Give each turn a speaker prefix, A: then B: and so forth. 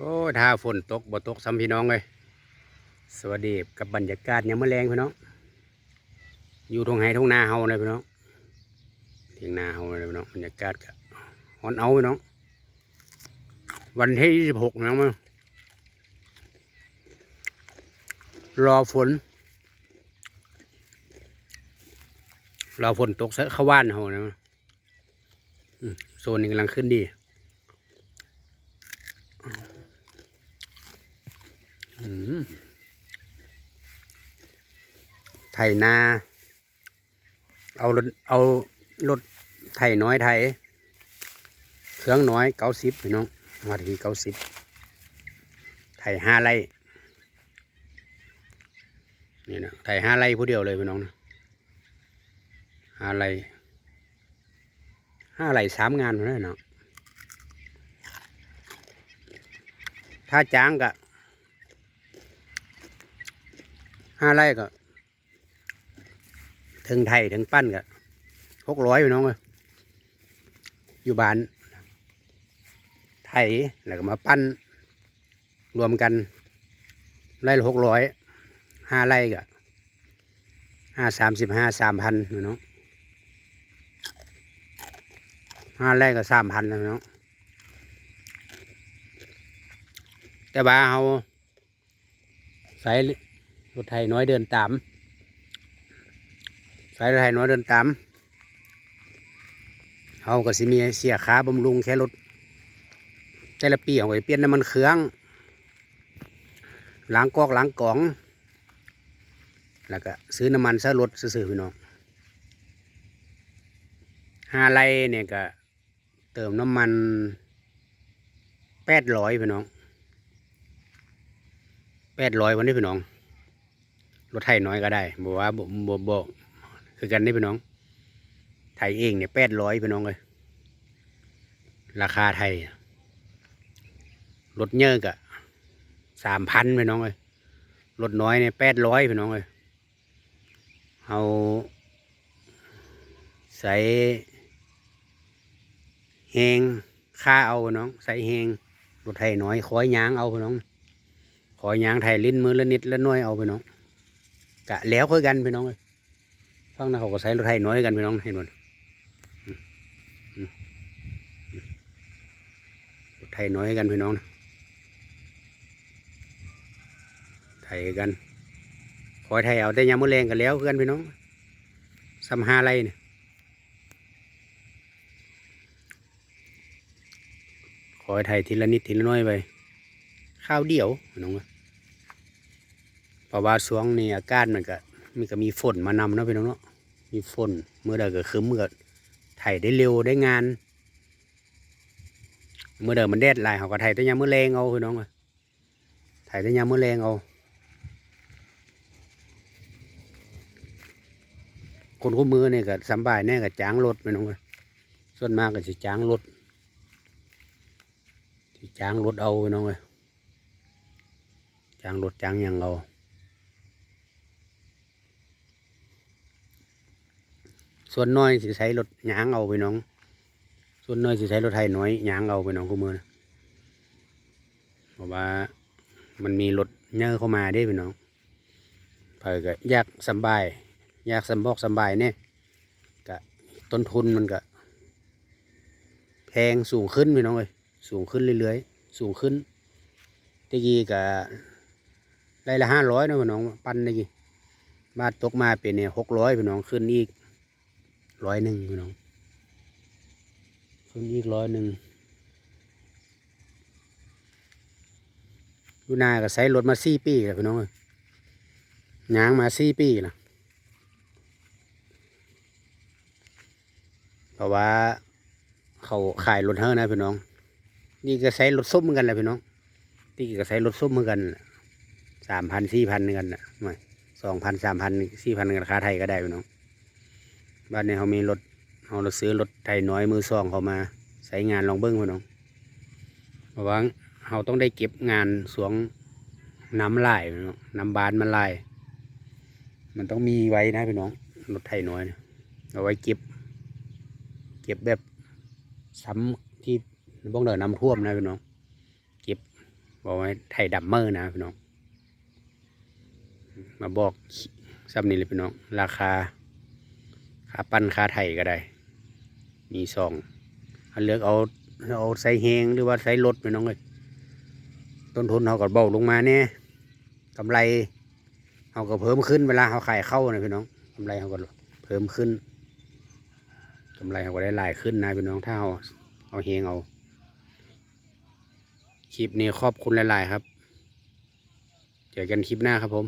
A: โอ้ถ้าฝนตกบ่ตกซ้ำพี่น้องเลยสวัสดีกับบรรยากาศยามมื้แรงพี่น้อง อยู่ทงไห้ทงนาเฮาเลยพี่น้องเทียงนาเฮาเลยพี่น้องบรรยากาศก็ฮ้อนเอาพี่น้อง วันที่ยี่สิบหกนะมั้งรอฝน รอฝนตกซะเข้าว่านเฮานะมั้งอืมโซนนี้กำลังขึ้นดี อืม ไถนา เอารถเอารถไถน้อยไถเครื่องน้อยเก้าสิบพี่น้องมาทีเก้าสิบไถห้าไร่นี่นะไถห้าไร่ผู้เดียวเลยพี่น้องนะห้าไร่ห้าไร่สามงานเลยเนาะถ้าจ้างก็ ห้าไร่ก็ ถึงไทยถึงปั้นก็หกร้อยพี่น้องเลยอยู่บ้าน ไทยแล้วก็มาปั้น รวมกัน ไร่ละหกร้อยห้าไร่ก็ห้าสามสิบห้าสามพันพี่น้องห้าไร่ก็สามพันนะพี่น้องแต่ว่าเราใส่ รถไทยน้อยเดินตามใส่รถไทยน้อยเดินตามเขาก็สิมีเสียขาบำรุงแค่รถแต่ละปีเขาก็จะเปลี่ยนน้ำมันเครื่องล้างกอกล้างกล่อง แล้วก็ซื้อน้ำมันซะรถซื้อๆพี่น้องห้าไร่เนี่ยก็เติมน้ำมันแปดร้อยพี่น้องแปดร้อยวันนี้พี่น้อง รถไถน้อยก็ได้บอกว่าบ่บ่บคือกันนี่พี่น้องไถเองเนี่ยแปดร้อยพี่น้องเลยราคาไทยรถเยอะกะสามพันพี่น้องเลยรถน้อยเนี่ยแปดร้อยพี่น้องเลยเอาใส่แหงค่าเอาพี่น้อง ใส่แหงรถไทยน้อยคอยยางเอาพี่น้องคอยยางไทยลิ้นมือละนิดละน้อยเอาพี่น้อง กะแล้วคือยกันพี่น้องเลยฟังนะเขาก็ใส่รถไทยน้อยกันพี่น้องเห็นบ่อืมอืมอืมรถไทยน้อยกันพี่น้องนะไทยกันคอยไทยเอาแต่ยามมื้อแรงกันแล้วเพื่อนพี่น้องสำหาไรเนี่ยคอยไทยทีละนิดทีละน้อยไปข้าวเดียวพี่น้อง เพราะว่าช่วงนี้อากาศมันก็มันก็มีฝนมานำเนาะพี่น้องเนาะมีฝนเมื่อใดก็คืมเมื่อไทยได้เร็วได้งาน เมื่อเดิมมันแดดหลายเขาก็ไทยแต่ยามมื้อแรงเอาพี่น้องเอ้ยไทยแต่ยามมื้อแรงเอาคนคู่มือเนี่ยก็สบายแน่ก็จ้างรถไปน้องเลยส่วนมากก็จะจ้างรถจ้างรถเอาไปน้องเลยจ้างรถจ้างยังเอา ส่วนน้อยสิใช้รถยางเอาไปน้อง ส่วนน้อยสิใช้รถไทยน้อยยางเอาไปน้องคู่มือนะเพราะว่ามันมีรถเยอเข้ามาได้ไปน้องเพื่อก็ยากสบายยากสำบอกสบายเนี่ยกะต้นทุนมันก็แพงสูงขึ้นพี่น้องเลยสูงขึ้นเรื่อยๆสูงขึ้นตะกี้กะได้ละห้าร้อยนะพี่น้อง ปั้นตะกี้มาตกมาเป็นเนี่ยหกร้อยพี่น้องขึ้นอีก ร้อยหนึ่งพี่น้องขึ้นอีกร้อยหนึ่งดูนาก็ใช้รถมาสี่ปีแล้วพี่น้องเอ้ยยางมาสี่ปีแล้วเพราะว่า เขาขายรถเท่านะพี่น้อง นี่ก็ใช้รถส้มเหมือนกันแหละพี่น้องนี่ก็ใช้รถส้มเหมือนกันสามพันสี่พันกันนะสองพันสามพันสี่พันราคาไทยก็ได้พี่น้อง บ้านนี้เขามีรถเขาเราซื้อรถไทยน้อยมือสองเขามาใช้งานลองเบิ้งพี่น้องเพราะว่าเขาต้องได้เก็บงานสวงน้ำลายน้ำบานมันลาย มันต้องมีไว้นะพี่น้องรถไทยน้อยเอาไว้เก็บ เก็บแบบซ้ำที่บ้องเดินน้ำท่วมนะพี่น้องเก็บบอกไว้ไทยดัมเมอร์นะพี่น้องมาบอกซับนี้เลยพี่น้อง ราคา ค่าปั้นค่าไทยก็ได้ มีสองอันเลือกเอาเอาใส่แหงหรือว่าใส่รถพี่น้องเลยต้นทุนเขาก็เบาลงมาเนี่ยกำไรเขาก็เพิ่มขึ้นเวลาเขาขายเข้านะพี่น้องกำไรเขาก็เพิ่มขึ้นกำไรเขาก็ได้หลายขึ้นนะพี่น้องถ้าเอาเอาแหงเอาคลิปนี้ขอบคุณหลาย ๆ ครับ เจอกันคลิปหน้าครับผม